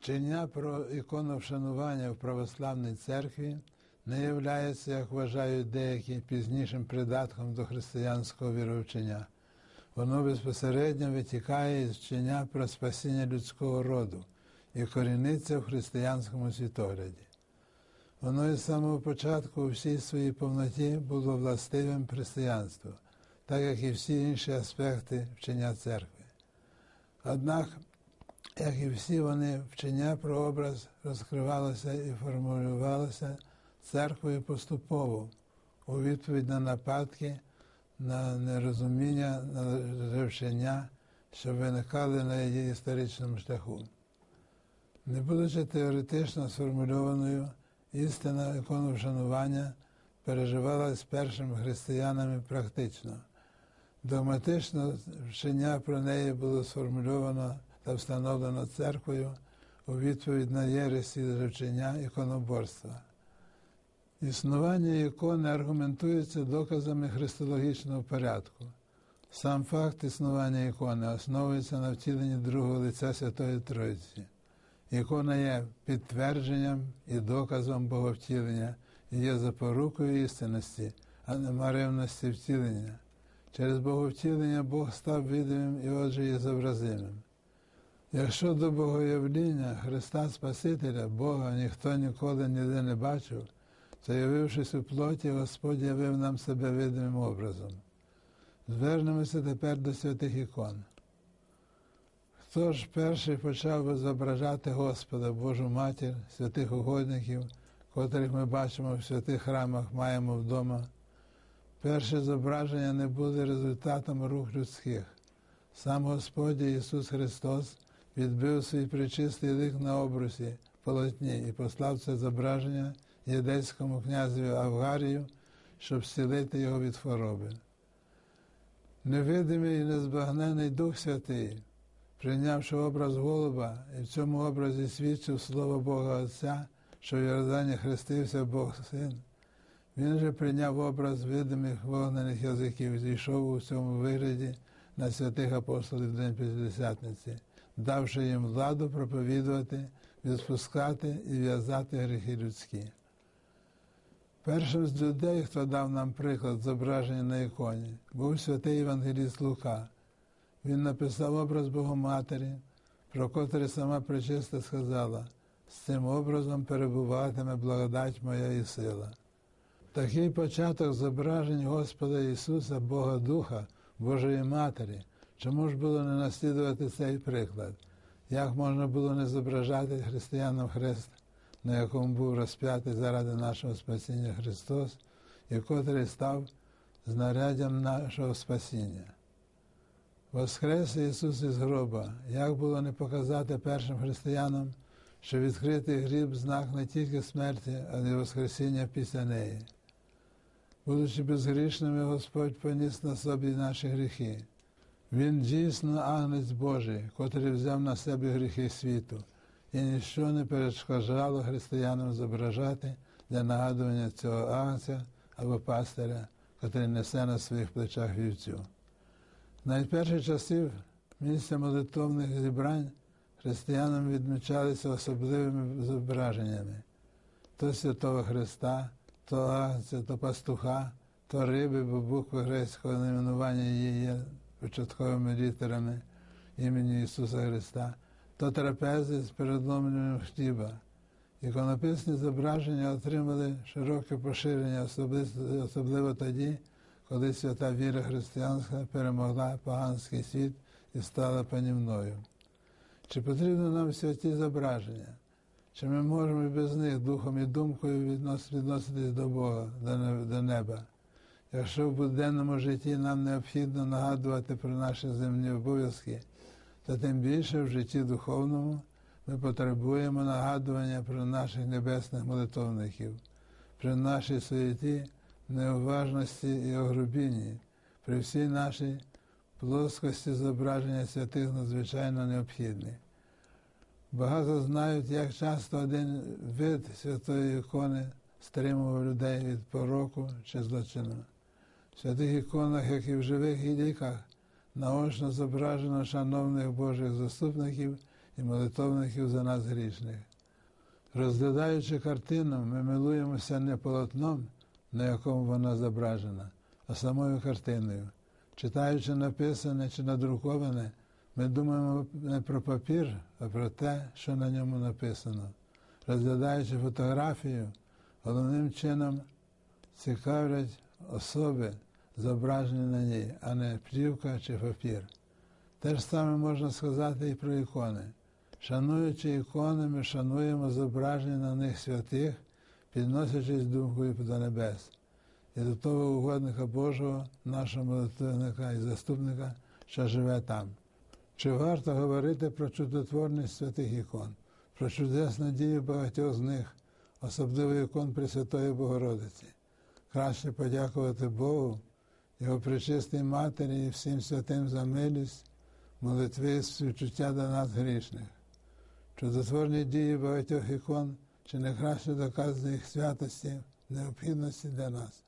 Вчення про ікону вшанування в православній церкві не являється, як вважають деякі, пізнішим придатком до християнського віровчення. Воно безпосередньо витікає із вчення про спасіння людського роду і коріниться в християнському світогляді. Воно із самого початку у всій своїй повноті було властивим християнству, так як і всі інші аспекти вчення церкви. Однак, як і всі вони, вчення про образ розкривалося і формулювалося церквою поступово у відповідь на нападки, на нерозуміння, на ревчення, що виникали на її історичному шляху. Не будучи теоретично сформульованою, істина ікону вшанування переживалась першими християнами практично. Догматично вчення про неї було сформульовано та встановлено церквою у відповідь на єресі речення іконоборства. Існування ікони аргументується доказами христологічного порядку. Сам факт існування ікони основується на втіленні другого лиця Святої Троїці. Ікона є підтвердженням і доказом Боговтілення і є запорукою істинності, а не маревності втілення. Через Боговтілення Бог став видимим і отже є зобразимим. Якщо до Богоявління Христа Спасителя, Бога ніхто ніколи ніде не бачив, то явившись у плоті, Господь явив нам себе видимим образом. Звернемося тепер до святих ікон. Хто ж перший почав зображати Господа, Божу Матір, святих угодників, котрих ми бачимо в святих храмах, маємо вдома? Перші зображення не були результатом рук людських. Сам Господь Ісус Христос відбив свій причистий лик на обрусі, полотні і послав це зображення єдейському князеві Авгарію, щоб зцілити його від хвороби. Невидимий і незбагнений Дух Святий, прийнявши образ Голуба, і в цьому образі свідчив Слово Бога Отця, що в Йордані хрестився Бог Син. Він же прийняв образ видимих вогнених язиків зійшов у цьому вигляді на святих апостолів День П'ятдесятниці, давши їм владу проповідувати, відпускати і в'язати гріхи людські. Першим з людей, хто дав нам приклад зображення на іконі, був святий Євангеліст Лука. Він написав образ Богоматері, про котрий сама причиста сказала, з цим образом перебуватиме благодать моя і сила. Такий початок зображень Господа Ісуса, Бога Духа, Божої Матері, чому ж було не наслідувати цей приклад? Як можна було не зображати християнам хрест, на якому був розп'ятий заради нашого спасіння Христос, і котрий став знаряддям нашого спасіння? Воскрес Ісус із гроба, як було не показати першим християнам, що відкритий гріб знак не тільки смерті, але й Воскресіння після неї. Будучи безгрішними, Господь поніс на собі наші гріхи. Він дійсно агнець Божий, котрий взяв на себе гріхи світу, і ніщо не перешкоджало християнам зображати для нагадування цього агнця або пастиря, котрий несе на своїх плечах вівцю. Найперших часів місця молитовних зібрань християнам відмічалися особливими зображеннями то Святого Христа, то агнця, то пастуха, то риби, бо букви грецького найменування її є початковими літерами імені Ісуса Христа, то трапези з передломленням хліба. Іконописні зображення отримали широке поширення, особливо, особливо тоді, коли свята віра християнська перемогла поганський світ і стала панівною. Чи потрібно нам святі зображення? Чи ми можемо без них духом і думкою відноситись до Бога, до неба? Якщо в буденному житті нам необхідно нагадувати про наші земні обов'язки, то тим більше в житті духовному ми потребуємо нагадування про наших небесних молитовників, при нашій суєті, неуважності і огрубінні, при всій нашій плоскості зображення святих надзвичайно необхідних. Багато знають, як часто один вид святої ікони стримував людей від пороку чи злочину. Святих іконах, як і в живих і ліках, наочно зображено шановних Божих заступників, і молитовників за нас грішних. Розглядаючи картину, ми милуємося не полотном, на якому вона зображена, а самою картиною. Читаючи написане чи надруковане, ми думаємо не про папір, а про те, що на ньому написано. Розглядаючи фотографію, головним чином цікавлять особи, зображені на ній, а не плівка чи папір. Те ж саме можна сказати і про ікони. Шануючи ікони, ми шануємо зображення на них святих, підносячись думкою до небес і до того угодника Божого, нашого молитвенника і заступника, що живе там. Чи варто говорити про чудотворність святих ікон, про чудесну дію багатьох з них, особливо ікон Пресвятої Богородиці? Краще подякувати Богу, Його пречистій Матері і всім святим за милість, молитви і співчуття до нас грішних. Чудотворні дії багатьох ікон чи не краще доказ їх святості, необхідності для нас.